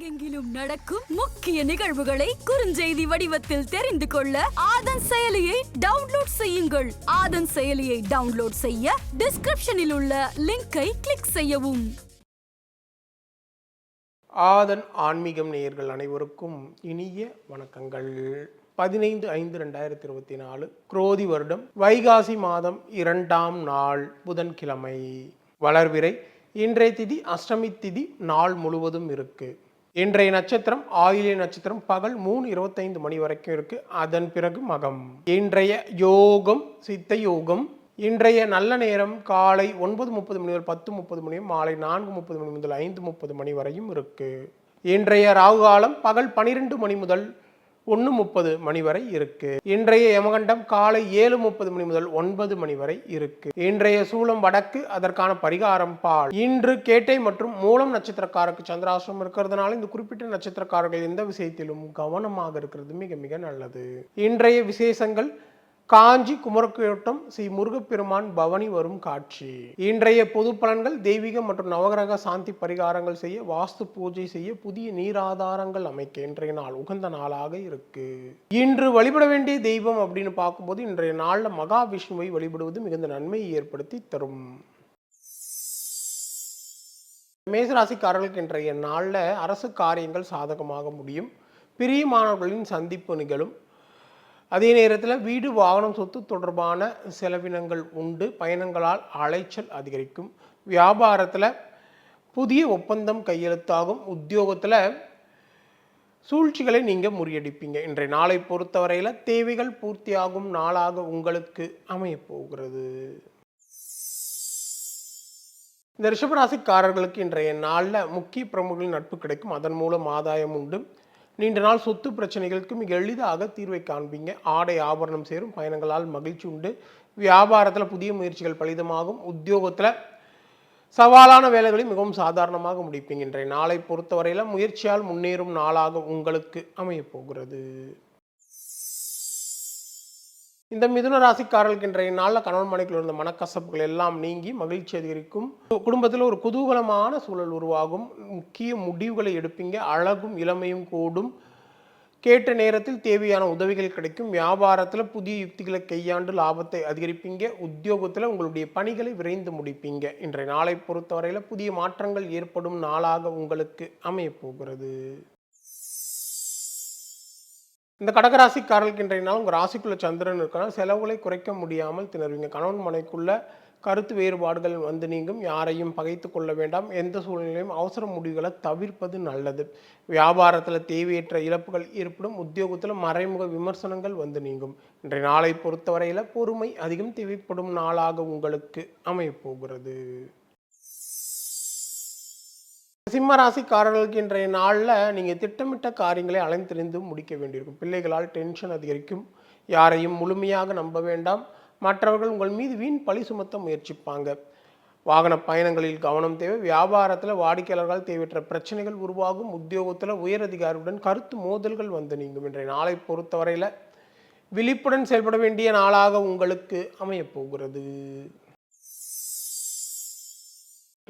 உலகெங்கிலும் நடக்கும் முக்கிய நிகழ்வுகளை குறுஞ்செய்தி வடிவத்தில் தெரிந்து கொள்ள ஆதன் செயலியை டவுன்லோட் செய்யுங்கள். ஆதன் செயலியை டவுன்லோட் செய்ய டிஸ்கிரிப்ஷனில் உள்ள லிங்கை கிளிக் செய்யவும். ஆதன் ஆன்மீகம் நேயர்கள் அனைவருக்கும் இனிய வணக்கங்கள். பதினைந்து ஐந்து ரெண்டாயிரத்தி இருபத்தி நாலு குரோதி வருடம் வைகாசி மாதம் இரண்டாம் நாள் புதன்கிழமை. வளர்விரை இன்றைய திதி அஷ்டமி திதி நாள் முழுவதும் இருக்குது இன்றைய நட்சத்திரம் ஆயிலிய நட்சத்திரம் பகல் மூணு இருபத்தைந்து மணி வரைக்கும் இருக்கு. அதன் பிறகு மகம். இன்றைய யோகம் சித்த யோகம் இன்றைய நல்ல நேரம் காலை ஒன்பது முப்பது மணி முதல் பத்து முப்பது மணி மாலை நான்கு முப்பது மணி முதல் ஐந்து முப்பது மணி வரையும் இருக்கு. இன்றைய ராகு காலம் பகல் பனிரெண்டு மணி முதல் ஒன்று முப்பது மணி வரை இருக்கு. இன்றைய யமகண்டம் காலை ஏழு முப்பது மணி முதல் ஒன்பது மணி வரை இருக்கு. இன்றைய சூலம் வடக்கு அதற்கான பரிகாரம் பால். இன்று கேட்டை மற்றும் மூலம் நட்சத்திரக்காரருக்கு சந்திராசிரம் இருக்கிறதுனால இந்த குறிப்பிட்ட நட்சத்திரக்காரர்கள் எந்த விஷயத்திலும் கவனமாக இருக்கிறது மிக மிக நல்லது. இன்றைய விசேஷங்கள் காஞ்சி குமரக்கோட்டம் ஸ்ரீ முருகப்பெருமான் பவனி வரும் காட்சி. இன்றைய பொது பலன்கள் தெய்வீக மற்றும் நவகிரக சாந்தி பரிகாரங்கள் செய்ய வாஸ்து பூஜை செய்ய புதிய நீராதாரங்கள் அமைக்க இன்றைய நாள் உகந்த நாளாக இருக்கு. இன்று வழிபட வேண்டிய தெய்வம் அப்படின்னு பார்க்கும்போது இன்றைய நாளில் மகாவிஷ்ணுவை வழிபடுவது மிகுந்த நன்மையை ஏற்படுத்தி தரும். மேசராசிக்காரர்களுக்கு இன்றைய நாளில் அரசு காரியங்கள் சாதகமாக முடியும். பிரியமானவர்களின் சந்திப்பு நிகழும். அதே நேரத்தில் வீடு வாகனம் சொத்து தொடர்பான செலவினங்கள் உண்டு. பயணங்களால் அலைச்சல் அதிகரிக்கும். வியாபாரத்தில் புதிய ஒப்பந்தம் கையெழுத்தாகும். உத்தியோகத்தில் சூழ்ச்சிகளை நீங்கள் முறியடிப்பீங்க. இன்றைய நாளை பொறுத்தவரையில் தேவைகள் பூர்த்தியாகும் நாளாக உங்களுக்கு அமையப்போகிறது. இந்த ரிஷபராசிக்காரர்களுக்கு இன்றைய நாளில் முக்கிய பிரமுகளின் நட்பு கிடைக்கும். அதன் மூலம் ஆதாயம் உண்டு. நீண்ட நாள் சொத்து பிரச்சனைகளுக்கு மிக எளிதாக தீர்வை காண்பீங்க. ஆடை ஆபரணம் சேரும் பயணங்களால் மகிழ்ச்சி உண்டு. வியாபாரத்தில் புதிய முயற்சிகள் பலிதமாகும். உத்தியோகத்தில் சவாலான வேலைகளை மிகவும் சாதாரணமாக முடிப்பீங்க. இன்றைய நாளை பொறுத்தவரையில் முயற்சியால் முன்னேறும் நாளாக உங்களுக்கு அமையப் போகிறது. இந்த மிதுன ராசிக்காரர்களுக்கு இன்றைய நாளில் கணவன் மனைக்குள் இருந்த மனக்கசப்புகள் எல்லாம் நீங்கி மகிழ்ச்சி அதிகரிக்கும். குடும்பத்தில் ஒரு குதூகலமான சூழல் உருவாகும். முக்கிய முடிவுகளை எடுப்பீங்க. அழகும் இளமையும் கூடும். கேட்ட நேரத்தில் தேவையான உதவிகள் கிடைக்கும். வியாபாரத்தில் புதிய யுக்திகளை கையாண்டு லாபத்தை அதிகரிப்பீங்க. உத்தியோகத்தில் உங்களுடைய பணிகளை விரைந்து முடிப்பீங்க. இன்றைய நாளை பொறுத்தவரையில் புதிய மாற்றங்கள் ஏற்படும் நாளாக உங்களுக்கு அமையப் போகிறது இந்த கடகராசிக்காரர்களுக்கு இன்றைய நாள் உங்கள் ராசிக்குள்ள சந்திரன் இருக்கனால செலவுகளை குறைக்க முடியாமல் திணறுவீங்க. கணவன் மனைக்குள்ள கருத்து வேறுபாடுகள் வந்து நீங்கும். யாரையும் பகைத்து கொள்ள வேண்டாம். எந்த சூழ்நிலையும் அவசர முடிவுகளை தவிர்ப்பது நல்லது. வியாபாரத்தில் தேவையற்ற இழப்புகள் ஏற்படும். உத்தியோகத்தில் மறைமுக விமர்சனங்கள் வந்து நீங்கும். இன்றைய நாளை பொறுத்தவரையில் பொறுமை அதிகம் தேவைப்படும் நாளாக உங்களுக்கு அமையப்போகிறது சிம்ம ராசிக்காரர்களுக்கு இன்றைய நாளில் நீங்கள் திட்டமிட்ட காரியங்களை அலைந்திருந்து முடிக்க வேண்டியிருக்கும். பிள்ளைகளால் டென்ஷன் அதிகரிக்கும். யாரையும் முழுமையாக நம்ப வேண்டாம். மற்றவர்கள் உங்கள் மீது வீண் பழி சுமத்த முயற்சிப்பாங்க. வாகன பயணங்களில் கவனம் தேவை. வியாபாரத்தில் வாடிக்கையாளர்களால் தேவையற்ற பிரச்சனைகள் உருவாகும். உத்தியோகத்தில் உயரதிகாரியுடன் கருத்து மோதல்கள் வந்து நீங்கும். இன்றைய நாளை பொறுத்தவரையில் விழிப்புடன் செயல்பட வேண்டிய நாளாக உங்களுக்கு அமையப்போகிறது.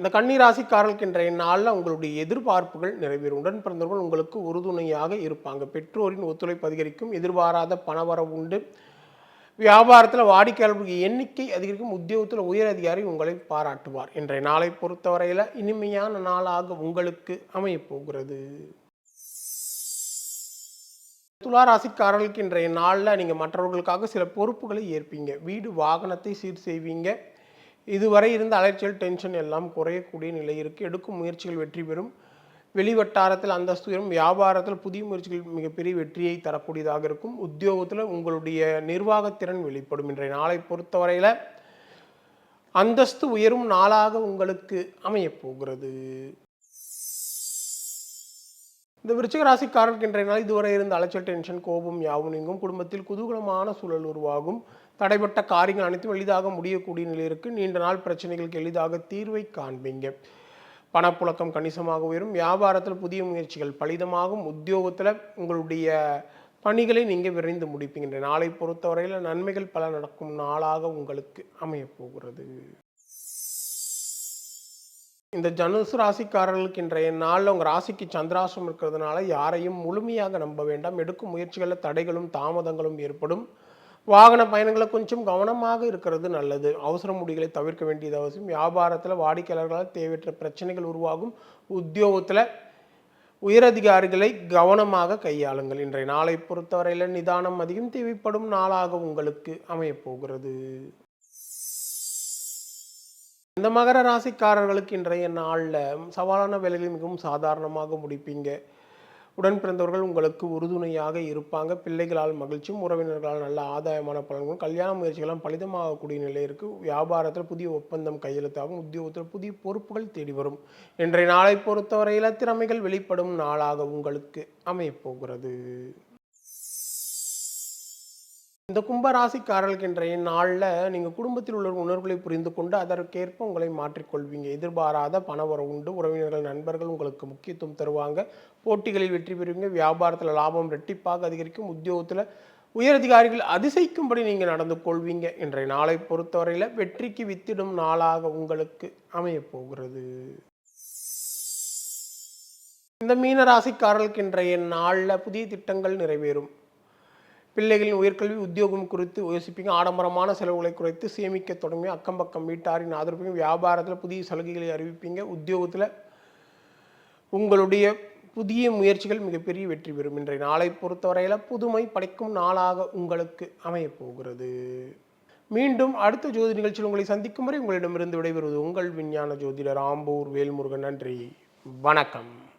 இந்த கன்னிராசிக்காரர்களுக்கு இன்றைய நாளில் உங்களுடைய எதிர்பார்ப்புகள் நிறைவேறும். உடன் பிறந்தவர்கள் உங்களுக்கு உறுதுணையாக இருப்பாங்க. பெற்றோரின் ஒத்துழைப்பு அதிகரிக்கும். எதிர்பாராத பணவரவு உண்டு. வியாபாரத்தில் வாடிக்கையாளர்களுக்கு எண்ணிக்கை அதிகரிக்கும். உத்தியோகத்தில் உயர் அதிகாரி உங்களை பாராட்டுவார். இன்றைய நாளை பொறுத்தவரையில் இனிமையான நாளாக உங்களுக்கு அமையப்போகிறது துளாராசிக்காரர்களுக்கு துலா ராசிக்காரர்களுக்கு இன்றைய நாளில் நீங்கள் மற்றவர்களுக்காக சில பொறுப்புகளை ஏற்பீங்க. வீடு வாகனத்தை சீர் செய்வீங்க. இதுவரை இருந்த அலைச்சல் டென்ஷன் எல்லாம் குறையக்கூடிய நிலை இருக்குது எடுக்கும் முயற்சிகள் வெற்றி பெறும். வெளிவட்டாரத்தில் அந்தஸ்து உயரும் வியாபாரத்தில் புதிய முயற்சிகள் மிகப்பெரிய வெற்றியை தரக்கூடியதாக இருக்கும். உத்தியோகத்தில் உங்களுடைய நிர்வாகத்திறன் வெளிப்படும். இன்றைய நாளை பொறுத்தவரையில் அந்தஸ்து உயரும் நாளாக உங்களுக்கு அமையப்போகிறது இந்த விருச்சிக ராசிக்காரர்களுக்கு இன்றைய நாள் இதுவரை இருந்த அலைச்சல் டென்ஷன் கோபம் யாவும் நீங்கும். குடும்பத்தில் குதூகலமான சூழல் உருவாகும். தடைப்பட்ட காரியங்கள் அனைத்தும் எளிதாக முடியக்கூடிய நிலை இருக்குது நீண்ட நாள் பிரச்சனைகளுக்கு எளிதாக தீர்வை காண்பீங்க. பணப்புழக்கம் கணிசமாக உயரும். வியாபாரத்தில் புதிய முயற்சிகள் பலிதமாகும். உத்தியோகத்தில் உங்களுடைய பணிகளை நீங்கள் விரைந்து முடிப்பீங்க. நாளை பொறுத்தவரையில் நன்மைகள் பல நடக்கும் நாளாக உங்களுக்கு அமையப்போகிறது இந்த தனுசு ராசிக்காரர்களுக்கு இன்றைய நாளில் உங்கள் ராசிக்கு சந்திராசம் இருக்கிறதுனால யாரையும் முழுமையாக நம்ப வேண்டாம். எடுக்கும் முயற்சிகளில் தடைகளும் தாமதங்களும் ஏற்படும். வாகன பயணங்களை கொஞ்சம் கவனமாக இருக்கிறது நல்லது. அவசர முடிகளை தவிர்க்க வேண்டியது அவசியம். வியாபாரத்தில் வாடிக்கையாளர்களால் தேவையற்ற பிரச்சனைகள் உருவாகும். உத்தியோகத்தில் உயரதிகாரிகளை கவனமாக கையாளுங்கள். இன்றைய நாளை பொறுத்தவரையில் நிதானம் அதிகம் தேவைப்படும் நாளாக உங்களுக்கு அமையப்போகிறது இந்த மகர ராசிக்காரர்களுக்கு இன்றைய நாளில் சவாலான வேலைகளை மிகவும் சாதாரணமாக முடிப்பீங்க. உடன் பிறந்தவர்கள் உங்களுக்கு உறுதுணையாக இருப்பாங்க. பிள்ளைகளால் மகிழ்ச்சியும் உறவினர்களால் நல்ல ஆதாயமான பலன்களும் கல்யாண முயற்சிகளும் பலிதமாகக்கூடிய நிலை இருக்குது வியாபாரத்தில் புதிய ஒப்பந்தம் கையெழுத்தாகும். உத்தியோகத்தில் புதிய பொறுப்புகள் தேடி வரும். இன்றைய நாளை பொறுத்தவரையில் திறமைகள் வெளிப்படும் நாளாக உங்களுக்கு அமையப்போகிறது. இந்த கும்பராசிக்காரர்களுக்கு இன்றைய நாளில் நீங்கள் குடும்பத்தில் உள்ள உணர்வுகளை புரிந்து கொண்டு அதற்கேற்ப உங்களை மாற்றிக்கொள்வீங்க. எதிர்பாராத பணவரவு உண்டு. உறவினர்கள் நண்பர்கள் உங்களுக்கு முக்கியத்துவம் தருவாங்க. போட்டிகளில் வெற்றி பெறுவீங்க. வியாபாரத்தில் லாபம் ரெட்டிப்பாக அதிகரிக்கும். உத்தியோகத்தில் உயரதிகாரிகள் அதிசயிக்கும்படி நீங்கள் நடந்து கொள்வீங்க. இன்றைய நாளை பொறுத்தவரையில் வெற்றிக்கு வித்திடும் நாளாக உங்களுக்கு அமையப்போகிறது இந்த மீனராசிக்காரர்களுக்கு இன்றைய நாளில் புதிய திட்டங்கள் நிறைவேறும். பிள்ளைகளின் உயர்கல்வி உத்தியோகம் குறித்து யோசிப்பீங்க. ஆடம்பரமான செலவுகளை குறைத்து சேமிக்க தொடங்கி அக்கம் பக்கம் வீட்டாரின் ஆதரவையும் வியாபாரத்தில் புதிய சலுகைகளை அறிவிப்பீங்க. உத்தியோகத்தில் உங்களுடைய புதிய முயற்சிகள் மிகப்பெரிய வெற்றி பெறும். இன்றைய நாளை பொறுத்தவரையில் புதுமை படைக்கும் நாளாக உங்களுக்கு அமையப்போகிறது மீண்டும் அடுத்த ஜோதி நிகழ்ச்சியில் உங்களை சந்திக்கும் வரை உங்களிடமிருந்து விடைபெறுவது உங்கள் விஞ்ஞான ஜோதிடர் ஆம்பூர் வேல்முருகன். நன்றி. வணக்கம்.